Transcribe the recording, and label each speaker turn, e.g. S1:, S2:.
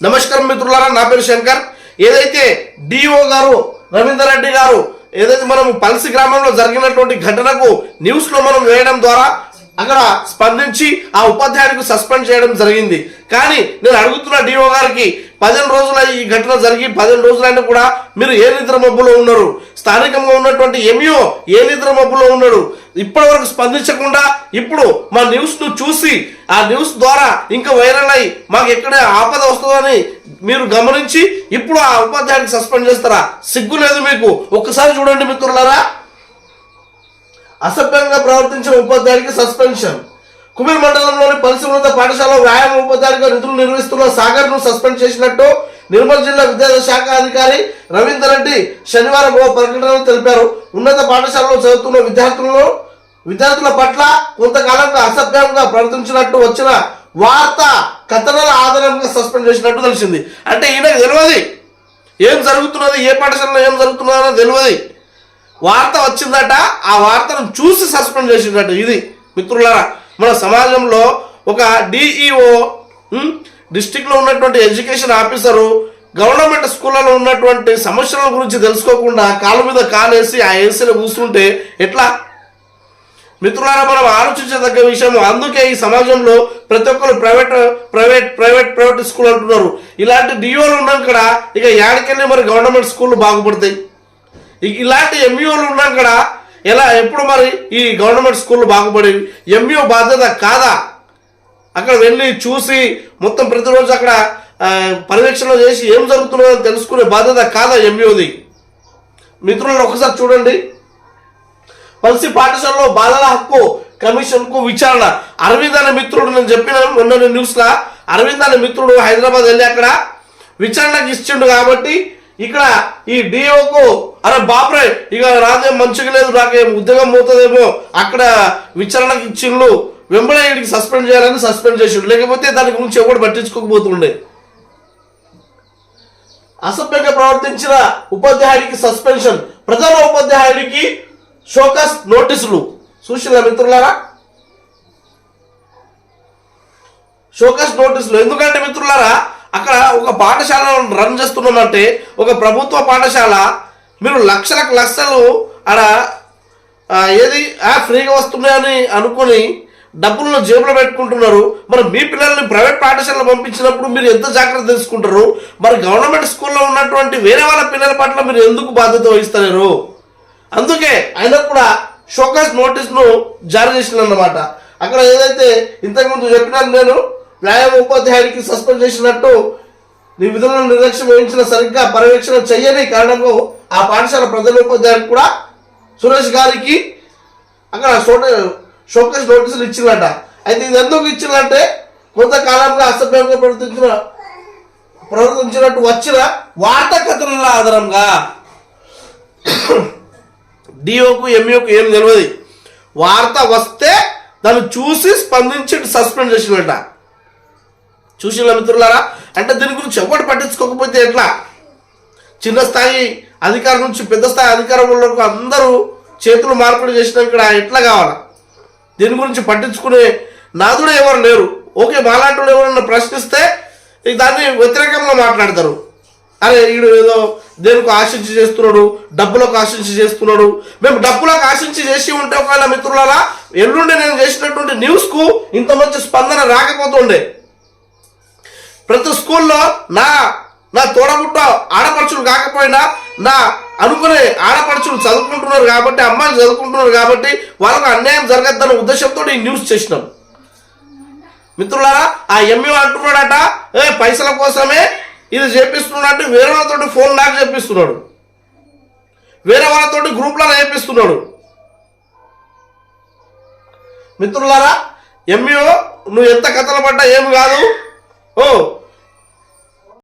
S1: నమస్కారం మిత్రులారా నా పేరు శంకర్. ఏదైతే డిఓ గారు రవీందర్ రెడ్డి గారు ఏదైతే మనం పల్సి గ్రామంలో జరిగినటువంటి ఘటనకు న్యూస్లో మనం వేయడం ద్వారా అక్కడ స్పందించి ఆ ఉపాధ్యాయుడికి సస్పెండ్ చేయడం జరిగింది. కానీ నేను అడుగుతున్న డిఓ గారికి పదిహేను రోజుల ఈ ఘటన జరిగి పదిహేను రోజులైనా కూడా మీరు ఏ నిద్ర మబ్బులో ఉన్నారు? స్థానికంగా ఉన్నటువంటి ఎంఈఓ ఏ నిద్ర మబ్బులో ఉన్నాడు? ఇప్పటి వరకు స్పందించకుండా ఇప్పుడు మా న్యూస్ను చూసి ఆ న్యూస్ ద్వారా ఇంకా వైరల్ అయ్యి మాకు ఎక్కడ ఆపద వస్తుందని మీరు గమనించి ఇప్పుడు ఆ ఉపాధ్యాయుడికి సస్పెండ్ చేస్తారా? సిగ్గు లేదు మీకు. ఒక్కసారి చూడండి మిత్రులారా. అసభ్యంగా ప్రవర్తించిన ఉపాధ్యాయుడికి సస్పెన్షన్ కుమిర్ మండలంలోని పరిశుభ్రత పాఠశాల వ్యాయామ ఉపాధ్యాయుడిగా నిధులు నిర్వహిస్తున్న సాగర్ను సస్పెండ్ చేసినట్టు నిర్మల్ జిల్లా విద్యా శాఖ అధికారి రవీందర్ రెడ్డి శనివారం ఓ ప్రకటనలో తెలిపారు. ఉన్నత పాఠశాలలో చదువుతున్న విద్యార్థులను విద్యార్థుల పట్ల కొంతకాలంగా అసభ్యంగా ప్రవర్తించినట్టు వచ్చిన వార్త కథనాల ఆధారంగా సస్పెండ్ చేసినట్టు తెలిసింది. అంటే ఈయనకు తెలియదు. ఏం జరుగుతున్నది? ఏ పాఠశాలలో ఏం జరుగుతున్నదో తెలియదు. వార్త వచ్చిందట ఆ వార్తను చూసి సస్పెండ్ చేసిందట. ఇది మిత్రులారా మన సమాజంలో ఒక డిఈఓ డిస్టిక్లో ఉన్నటువంటి ఎడ్యుకేషన్ ఆఫీసరు గవర్నమెంట్ స్కూళ్ళలో ఉన్నటువంటి సమస్యల గురించి తెలుసుకోకుండా కాళ్ళ మీద కాలేసి ఆ ఏసీలో కూర్చుంటే ఎట్లా? మిత్రులారా మనం ఆలోచించదగ్గ విషయం అందుకే ఈ సమాజంలో ప్రతి ఒక్కరు private private private private school అంటున్నారు. ఇలాంటి డిఓలు ఉన్నాం ఇక్కడ ఇక యాడికెళ్ళి మరి గవర్నమెంట్ స్కూళ్ళు బాగుపడతాయి. ఇలాంటి ఎంఈఓలు ఉన్నాం కదా. ఎలా ఎప్పుడు మరి ఈ గవర్నమెంట్ స్కూళ్ళు బాగుపడేవి? ఎంఈఓ బాధ్యత కాదా? అక్కడ వెళ్ళి చూసి మొత్తం ప్రతిరోజు అక్కడ పర్యవేక్షణ చేసి ఏం జరుగుతున్నదో తెలుసుకునే బాధ్యత కాదా ఎంఈఓది మిత్రులను ఒకసారి చూడండి. పల్సి పాఠశాలలో బాలల హక్కు కమిషన్కు విచారణ. అరవింద్ అనే మిత్రుడు నేను చెప్పిన మొన్న న్యూస్ లా అరవింద్ అనే మిత్రుడు హైదరాబాద్ వెళ్ళి అక్కడ విచారణకు ఇచ్చిండు కాబట్టి ఇక్కడ ఈ డిఓకు అరే బాప్రే ఇక రాదేం మంచిగా లేదు నాకేం ఉద్యోగం పోతుందేమో అక్కడ విచారణకు ఇచ్చిండు వెంబడే వీడికి సస్పెండ్ చేయాలని సస్పెండ్ చేసిండు. లేకపోతే దాని గురించి ఎవడు పట్టించుకోకపోతుండే. అసభ్యంగా ప్రవర్తించిన ఉపాధ్యాయుడికి సస్పెన్షన్. ప్రధాన ఉపాధ్యాయుడికి షోకాస్ నోటీసులు. చూసిన మిత్రులారా? షోకాస్ నోటీసులు. ఎందుకంటే మిత్రులారా అక్కడ ఒక పాఠశాల రన్ చేస్తున్నామంటే ఒక ప్రభుత్వ పాఠశాల మీరు లక్షలకు లక్షలు ఆడ ఏది ఆ ఫ్రీగా వస్తున్నాయని అనుకుని డబ్బులను జేబులో పెట్టుకుంటున్నారు. మరి మీ పిల్లల్ని ప్రైవేట్ పాఠశాలలో పంపించినప్పుడు మీరు ఎంత జాగ్రత్త తీసుకుంటారు మరి గవర్నమెంట్ స్కూల్లో ఉన్నటువంటి వేరే వాళ్ళ పిల్లల పట్ల మీరు ఎందుకు బాధ్యత వహిస్తలేరు? అందుకే ఆయన కూడా షోకాస్ నోటీస్ను జారీ చేసిందన్నమాట అక్కడ ఏదైతే ఇంతకుముందు చెప్పినాను నేను వ్యాయామ ఉపాధ్యాయుడికి సస్పెండ్ చేసినట్టు నీ విధులను నిర్లక్ష్యం వహించిన సరిగ్గా పర్యవేక్షణ చేయని కారణంగా ఆ పాఠశాల ప్రధాన ఉపాధ్యాయుడు కూడా సురేష్ గారికి అక్కడ షోట షోకేస్ నోటీసులు ఇచ్చిందట అయితే ఇది ఎందుకు ఇచ్చిందంటే కొంతకాలంగా అసభ్యంగా ప్రవర్తించిన ప్రవర్తించినట్టు వచ్చిన వార్తా కథనాల ఆధారంగా డిఓకు ఎంఈకు ఏం తెలియదు వార్త వస్తే దాన్ని చూసి స్పందించి సస్పెండ్ చేసినట్ట చూసిన మిత్రులారా? అంటే దీని గురించి ఎవరు పట్టించుకోకపోతే ఎట్లా? చిన్న స్థాయి అధికారం నుంచి పెద్ద స్థాయి అధికారం అందరూ చేతులు మార్పులు చేసినా ఇక్కడ ఎట్లా కావాలా? దీని గురించి పట్టించుకునే నాదుడు ఎవరు లేరు. ఓకే మాలాంటి ఎవరన్నా ప్రశ్నిస్తే ఇక దాన్ని వ్యతిరేకంగా మాట్లాడతారు. అరే వీడు ఏదో దేనికి ఆశించి చేస్తున్నాడు డబ్బులకు ఆశించి చేస్తున్నాడు. మేము డబ్బులకు ఆశించి చేసి ఉంటే ఒకవేళ మిత్రులారా ఎల్లుండి నేను చేసినటువంటి న్యూస్కు ఇంత మంచి స్పందన రాకపోతుండే. ప్రతి స్కూల్లో నా నా తోడబుట్ట ఆడపడుచులు కాకపోయినా నా అనుకునే ఆడపడుచులు చదువుకుంటున్నారు కాబట్టి అమ్మాయిలు చదువుకుంటున్నారు కాబట్టి వాళ్ళకు అన్యాయం జరగద్దన్న ఉద్దేశంతో ఈ న్యూస్ చేసినాం మిత్రులారా ఆ ఎంఈ అంటున్నాడట ఏ పైసల కోసమే ఇది చేపిస్తున్నాడు వేరే వాళ్ళతో ఫోన్ నాకు చేపిస్తున్నాడు. వేరే వాళ్ళతోటి గ్రూప్లలో చేపిస్తున్నాడు. మిత్రులారా ఎంఈఓ నువ్వు ఎంత కథలు పడ్డా ఏమి కాదు? ఓ